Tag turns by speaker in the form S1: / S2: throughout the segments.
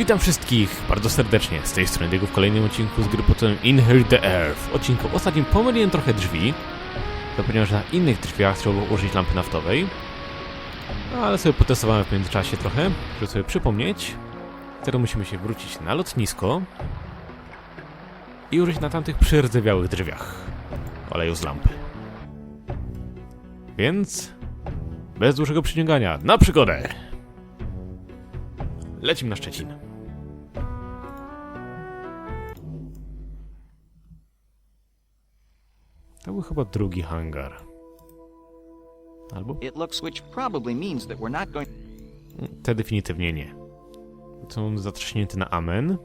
S1: witam wszystkich bardzo serdecznie. Z tej strony Diego w kolejnym odcinku z gry pod tytułem Inherit the Earth. Odcinku ostatnim pomyliłem trochę drzwi, to ponieważ na innych drzwiach trzeba było użyć lampy naftowej. No, ale sobie potestowałem w międzyczasie trochę, żeby sobie przypomnieć. Teraz musimy się wrócić na lotnisko i użyć na tamtych przyrdzewiałych drzwiach oleju z lampy. Więc bez dłuższego przyciągania, na przygodę! Lecimy na Szczecin. To był chyba drugi hangar. Albo?
S2: It looks, which probably means that we're not going.
S1: Te definitywnie nie. Są zatrzaśnięte na amen.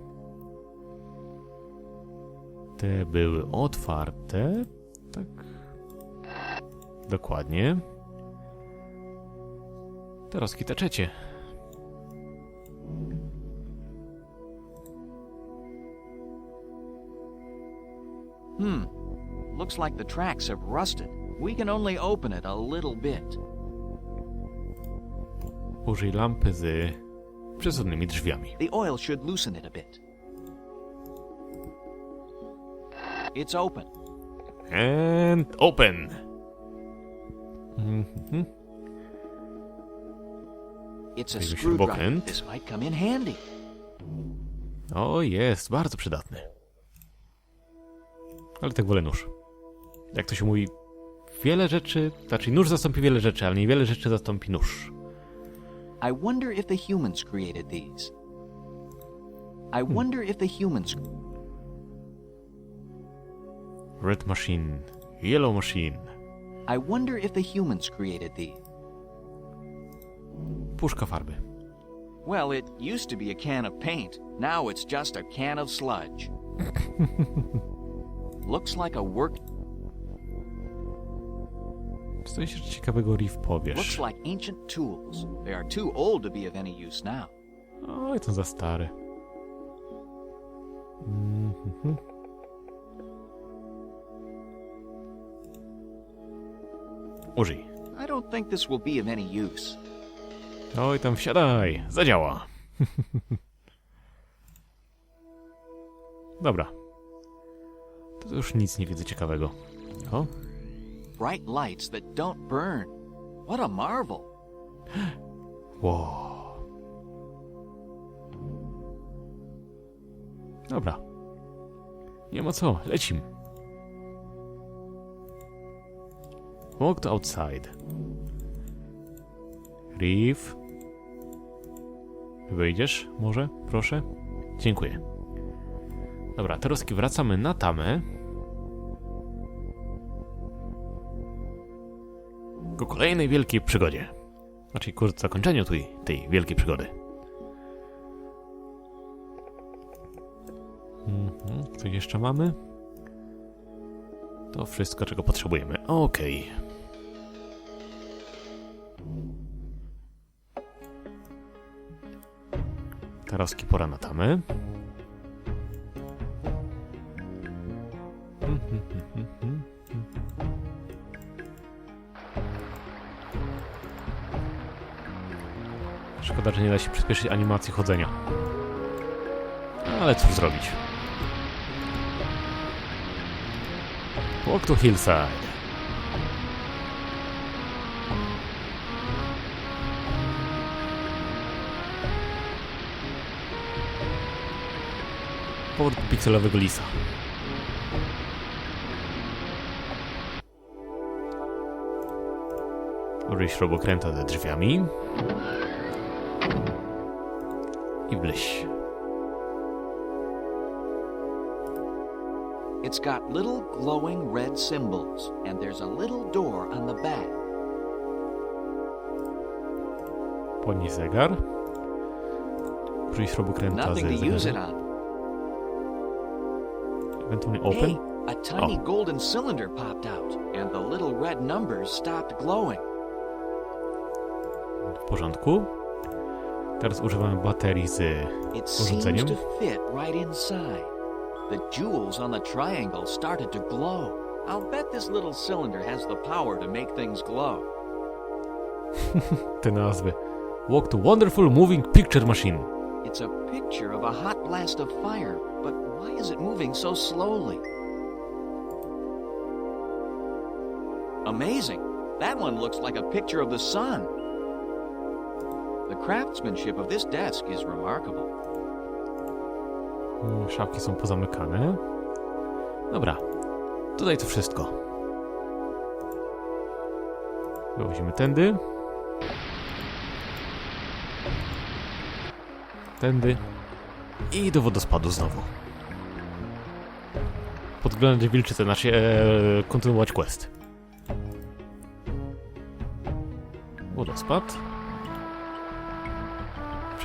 S1: Te były otwarte. Tak. Dokładnie. Teraz te
S2: Looks like the tracks have rusted. We can only open it a little bit.
S1: Użyj lampy z przesudnymi drzwiami.
S2: The oil should loosen it a bit. It's open.
S1: And open! Mhm.
S2: It's a screwdriver. This might come in handy.
S1: O, jest, bardzo przydatny. Ale tak wolę nóż. Jak to się mówi, wiele rzeczy, znaczy nóż zastąpi wiele rzeczy, ale niewiele rzeczy zastąpi nóż.
S2: I wonder if the humans created these. I wonder if the humans.
S1: Red machine, yellow machine,
S2: I wonder if the humans created these.
S1: puszka farby.
S2: Well, it used to be a can of paint. Now it's just a can of sludge. Looks like a work.
S1: Coś ciekawego Riff
S2: Looks
S1: powiesz.
S2: like ancient tools. They are too old to be of any use now.
S1: Oj, to za stary. Mhm. Użyj.
S2: I don't think this will be of any use.
S1: Oj, tam wsiadaj, zadziała. Dobra. To już nic nie widzę ciekawego. O,
S2: Bright lights that don't burn. What a marvel.
S1: wow. Dobra. Nie ma co, lecim. Walk to outside. Reef. Wyjdziesz, może? Proszę? Dziękuję. Dobra, teraz wracamy na tamę. Ku kolejnej wielkiej przygodzie. Znaczy, ku zakończeniu tej, tej wielkiej przygody. Mhm, co jeszcze mamy? To wszystko, czego potrzebujemy. Okej. Teraz pora na tamę. Szkoda, że nie da się przyspieszyć animacji chodzenia. Ale cóż zrobić. Walk to hillside. Powrót pikselowego lisa. Użyj śrubokręta ze drzwiami. Wleź.
S2: It's got little glowing red symbols, and there's a little door on the back.
S1: Podnieś zegar. Użyj śrubokręta
S2: Nothing to use it on.
S1: Ewentualnie open.
S2: Hey, a tiny golden cylinder popped out, and the little red numbers stopped glowing.
S1: W porządku. Teraz używamy baterii z urządzeniem.
S2: to fit right inside. The jewels on the triangle started to glow. I'll bet this little cylinder has the power to make things glow.
S1: Te nazwy. Walk to Wonderful Moving Picture Machine.
S2: It's a picture of a hot blast of fire, but why is it moving so slowly? Amazing. That one looks like a picture of the sun. The craftsmanship of this desk is remarkable.
S1: Mm, Szafki są pozamykane. Dobra, tutaj to wszystko. Wyłazimy tędy. Tędy. I do wodospadu znowu. Pod względem wilczycy, znaczy e, kontynuować quest. Wodospad.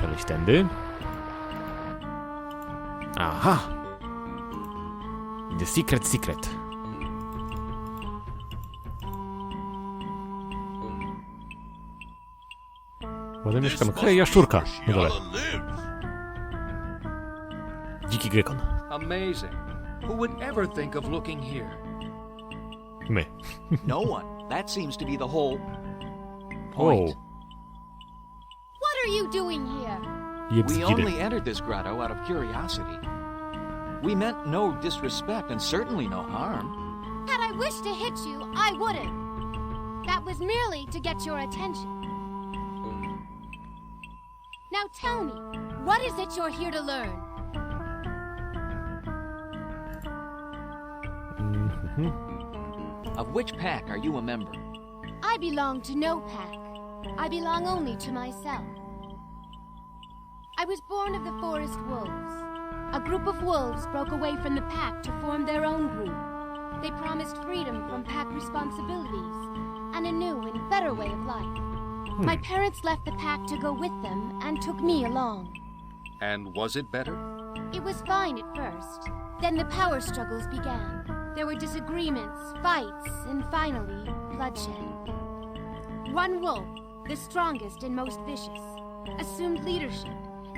S1: Przeleźć tędy. Aha! The Secret Secret. Ładnie mieszkamy. Hej, jaszczurka! No dole. Dziki Gekon.
S3: Amazing. Who would ever think of looking here?
S1: My.
S2: No one. That seems to be the whole
S1: O!
S2: point.
S4: What are you doing here?
S1: Jeb
S2: We
S1: zgiry.
S2: only entered this grotto out of curiosity. We meant no disrespect and certainly no harm.
S4: Had I wished to hit you, I wouldn't. That was merely to get your attention. Now tell me, what is it you're here to learn?
S1: Mhm.
S2: Of which pack are you a member?
S4: I belong to no pack. I belong only to myself. I was born of the forest wolves. A group of wolves broke away from the pack to form their own group. They promised freedom from pack responsibilities and a new and better way of life. Hmm. My parents left the pack to go with them and took me along.
S3: And was it better?
S4: It was fine at first. Then the power struggles began. There were disagreements, fights, and finally, bloodshed. One wolf, the strongest and most vicious, assumed leadership,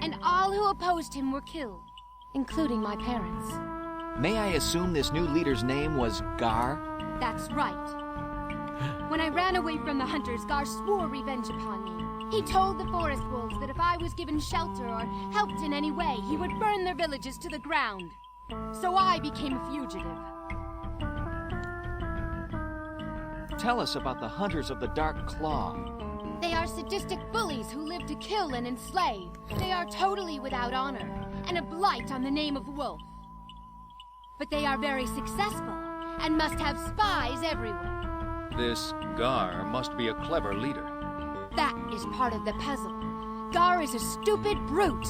S4: and all who opposed him were killed, including my parents.
S2: May I assume this new leader's name was Gar?
S4: That's right. When I ran away from the hunters, Gar swore revenge upon me. He told the forest wolves that if I was given shelter or helped in any way, he would burn their villages to the ground. So I became a fugitive.
S2: Tell us about the Hunters of the Dark Claw.
S4: They are sadistic bullies who live to kill and enslave. They are totally without honor and a blight on the name of Wolf. But they are very successful and must have spies everywhere.
S3: This Gar must be a clever leader.
S4: That is part of the puzzle. Gar is a stupid brute.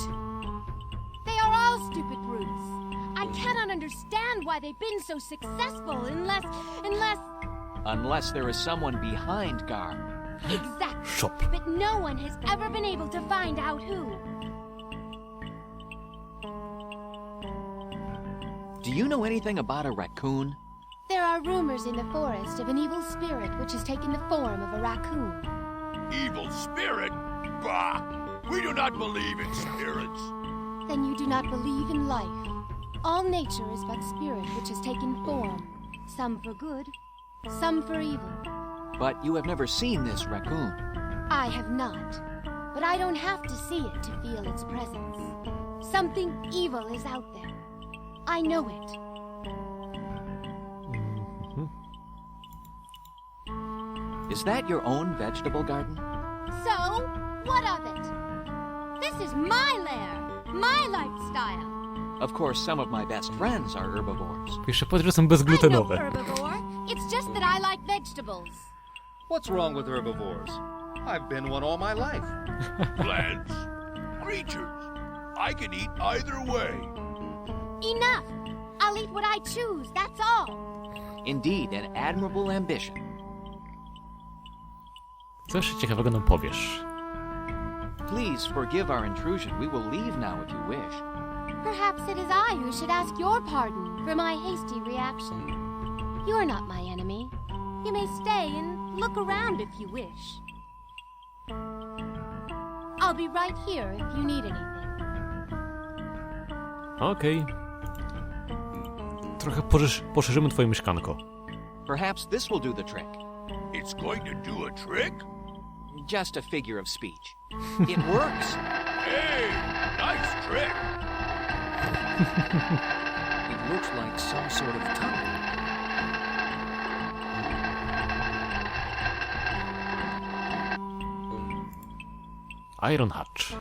S4: They are all stupid brutes. I cannot understand why they've been so successful unless. unless.
S2: Unless there is someone behind Gar.
S4: Exactly.
S1: Shop.
S4: But no one has ever been able to find out who.
S2: Do you know anything about a raccoon?
S4: There are rumors in the forest of an evil spirit which has taken the form of a raccoon.
S5: Evil spirit? Bah! We do not believe in spirits.
S4: Then you do not believe in life. All nature is but spirit which has taken form, some for good, some for evil.
S2: But you have never seen this raccoon.
S4: I have not, but I don't have to see it to feel its presence. Something evil is out there. I know it. Mm-hmm.
S2: Is that your own vegetable garden?
S4: So, what of it? This is my lair, my lifestyle.
S2: Of course, some of my best friends are herbivores.
S1: Jeszcze powiedz, że są
S4: I'm no herbivore. It's just that I like vegetables.
S3: What's wrong with herbivores? I've been one all my life.
S5: Plants, creatures. I can eat either way.
S4: Enough. I'll eat what I choose, that's all.
S2: Indeed, an admirable ambition.
S1: Co jeszcze ciekawego nam powiesz?
S2: Please forgive our intrusion. We will leave now if you wish.
S4: Perhaps it is I who should ask your pardon for my hasty reaction. You're not my enemy. You may stay and look around if you wish. I'll be right here if you need anything.
S1: Okej. Trochę poszerz, poszerzymy twoje mieszkanko.
S2: Perhaps this will do the trick.
S5: It's going to do a trick?
S2: Just a figure of speech. It works.
S5: Hey, nice trick.
S2: It looks like some sort of tunnel.
S1: Iron Hatch.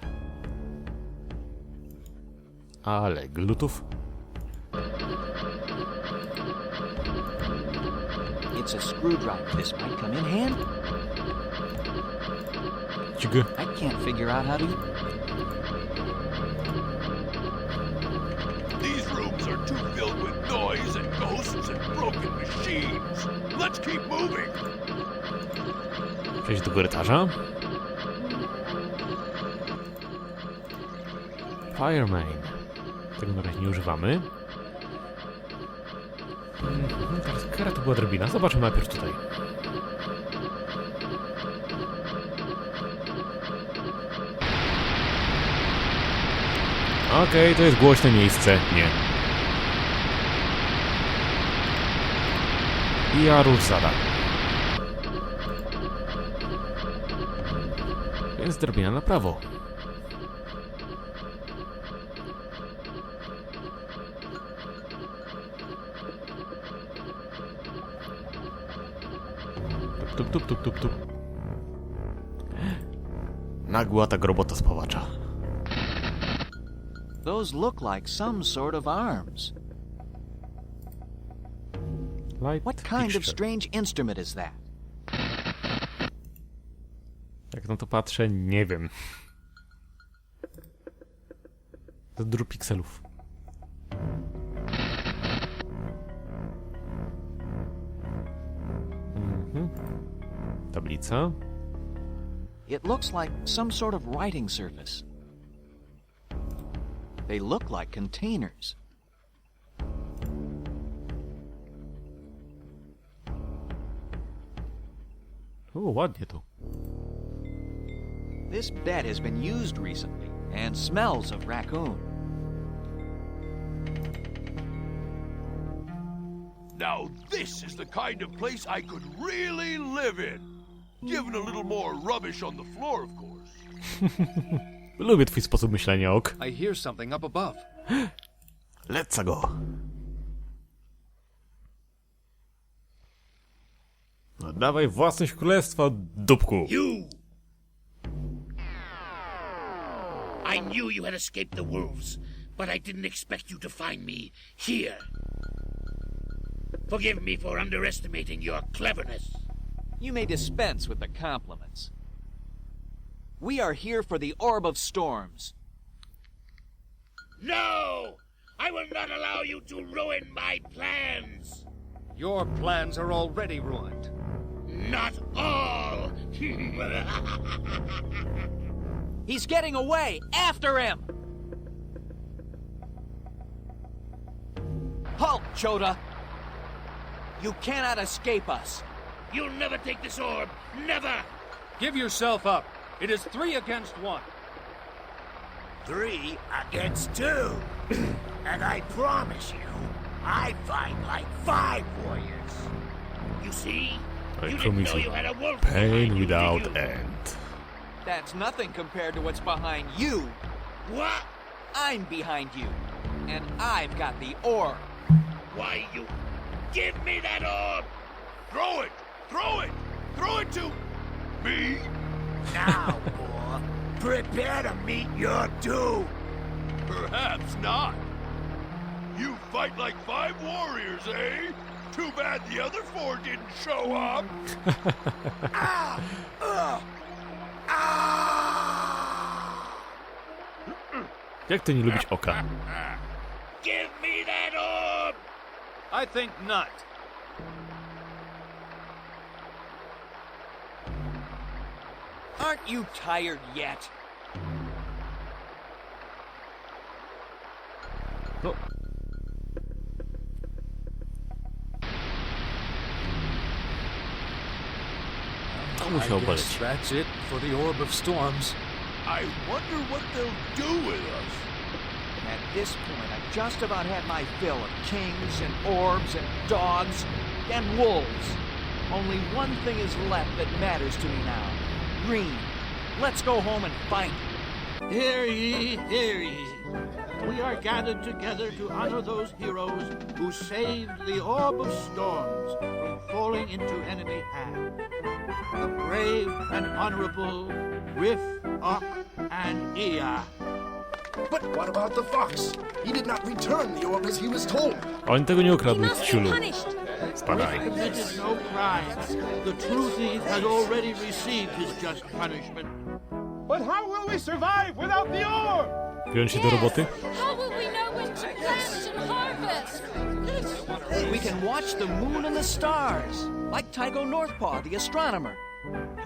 S1: Ale glutów.
S2: It's a screwdriver. This might come in handy.
S1: Dźg.
S2: I can't figure out how to.
S5: These rooms are too filled with noise and ghosts and broken machines. Let's keep moving.
S1: Przejść do korytarza. Firemain. Tego na razie nie używamy. Mhm, teraz kara to była drabina. Zobaczmy najpierw tutaj. Okej, to jest głośne miejsce. Nie. I Arurzada. Więc drabina na prawo. Tup, tup, tup, tup. Nagły atak robota spawacza.
S2: Those look like some sort of arms.
S1: Light
S2: What kind of strange instrument is that?
S1: Jak na to patrzę, nie wiem. To drób pikselów. Mhm. Tablica.
S2: It looks like some sort of writing surface. They look like containers.
S1: O, ładnie tu.
S2: This bed has been used recently and smells of raccoon.
S5: Now this is the kind of place I could really live in. Given a little more rubbish on the floor, of course.
S1: Lubię twój sposób myślenia, ok.
S3: I hear something up above.
S1: Let's go. No dawaj własność królestwa, dupku.
S6: You! I knew you had escaped the wolves, but I didn't expect you to find me here. Forgive me for underestimating your cleverness.
S2: You may dispense with the compliments. We are here for the Orb of Storms.
S6: No! I will not allow you to ruin my plans!
S3: Your plans are already ruined.
S6: Not all!
S2: He's getting away! After him! Halt, Choda! You cannot escape us.
S6: You'll never take this orb! Never!
S3: Give yourself up. It is three against one.
S6: Three against two. and I promise you, I fight like five warriors. You see?
S1: I
S6: you didn't know
S1: you,
S6: you had a wolf
S1: Pain
S6: you,
S1: without
S6: you?
S1: end.
S2: That's nothing compared to what's behind you.
S6: What?
S2: I'm behind you. And I've got the orb.
S6: Why, you... Give me that orb!
S5: Throw it! Throw it! Throw it to me!
S6: Now, boy, prepare to meet your doom!
S5: Perhaps not. You fight like five warriors, eh? Too bad the other four didn't show up. Ah, uh, ah.
S1: Jak to nie lubić oka?
S6: Give me that orb!
S3: I think not.
S2: Aren't you tired yet?
S1: No. To
S3: I
S1: musiał
S3: guess that's it for the Orb of Storms.
S5: I wonder what they'll do with us.
S2: At this point, I've just about had my fill of kings and orbs and dogs and wolves. Only one thing is left that matters to me now. Green. Let's go home and find him.
S7: Hear ye, hear ye. We are gathered together to honor those heroes who saved the Orb of Storms from falling into enemy hands. The brave and honorable Riff, Ock, and Ea.
S8: But what about the fox? He did not return the orb as he was told.
S1: On tego nie
S9: He
S1: ukradł,
S9: must be
S1: ciulu.
S9: punished.
S1: Spadaj.
S7: committed no crime. The true thief has already received his just punishment.
S3: But how will we survive without the orb?
S1: Wziąć się do roboty?
S9: How will we know when to plant and harvest?
S2: We can watch the moon and the stars, like Tygo Northpaw, the astronomer.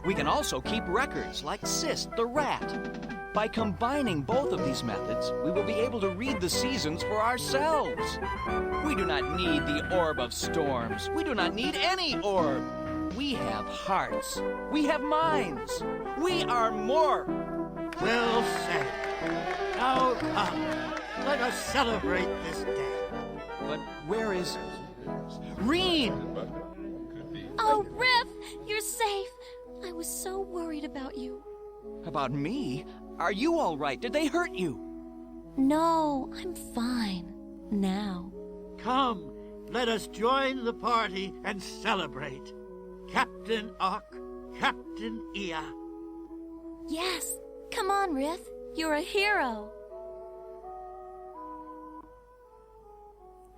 S2: We can also keep records, like Sist, the rat. By combining both of these methods, we will be able to read the seasons for ourselves. We do not need the Orb of Storms. We do not need any orb. We have hearts. We have minds. We are more.
S7: Well said. Now come, let us celebrate this day.
S2: But where is. Reen!
S9: Oh, Riff, you're safe. I was so worried about you.
S2: About me? Are you all right? Did they hurt you?
S9: No, I'm fine. Now.
S7: Come, let us join the party and celebrate. Captain Ock, Captain Ea.
S9: Yes. Come on, Riff. You're a hero.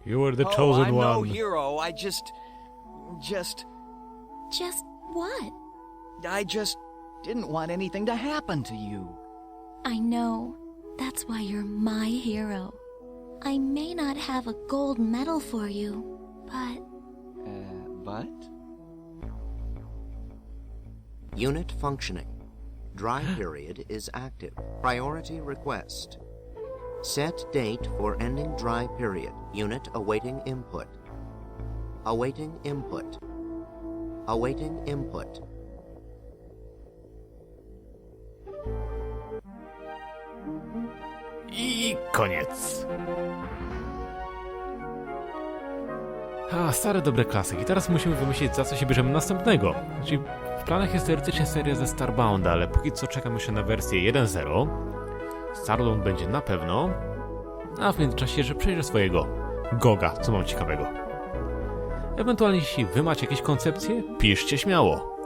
S1: You were the
S2: oh,
S1: chosen
S2: I'm no hero. I just. Just.
S9: Just what?
S2: I just didn't want anything to happen to you.
S9: I know. That's why you're my hero. I may not have a gold medal for you, but
S2: Uh, but?
S10: Unit functioning. Dry period is active. Priority request. Set date for ending dry period. Unit awaiting input. Awaiting input. Awaiting input.
S1: I koniec. A, stare dobre klasyki. Teraz musimy wymyślić, za co się bierzemy następnego. Czyli w planach jest teoretycznie seria ze Starbounda, ale póki co czekam jeszcze na wersję 1.0. Starbound będzie na pewno. A w międzyczasie, że przejrzę swojego Goga, co mam ciekawego. Ewentualnie, jeśli wy macie jakieś koncepcje, piszcie śmiało.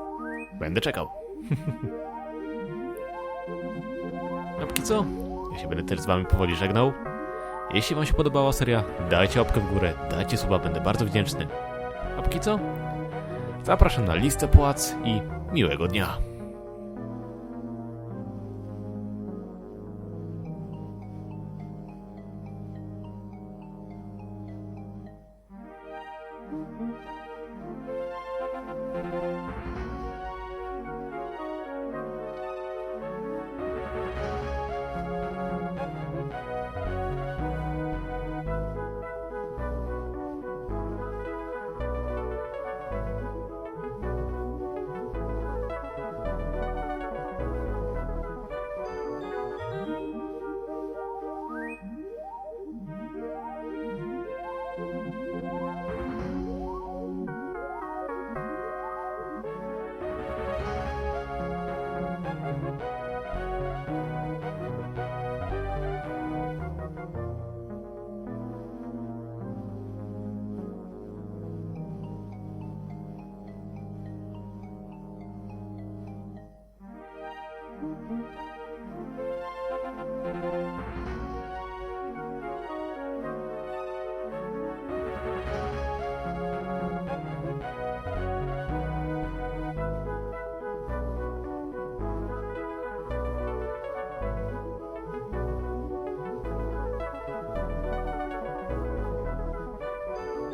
S1: Będę czekał. A póki co, ja się będę też z wami powoli żegnał. Jeśli wam się podobała seria, dajcie łapkę w górę, dajcie suba, będę bardzo wdzięczny. A póki co, zapraszam na listę płac i miłego dnia.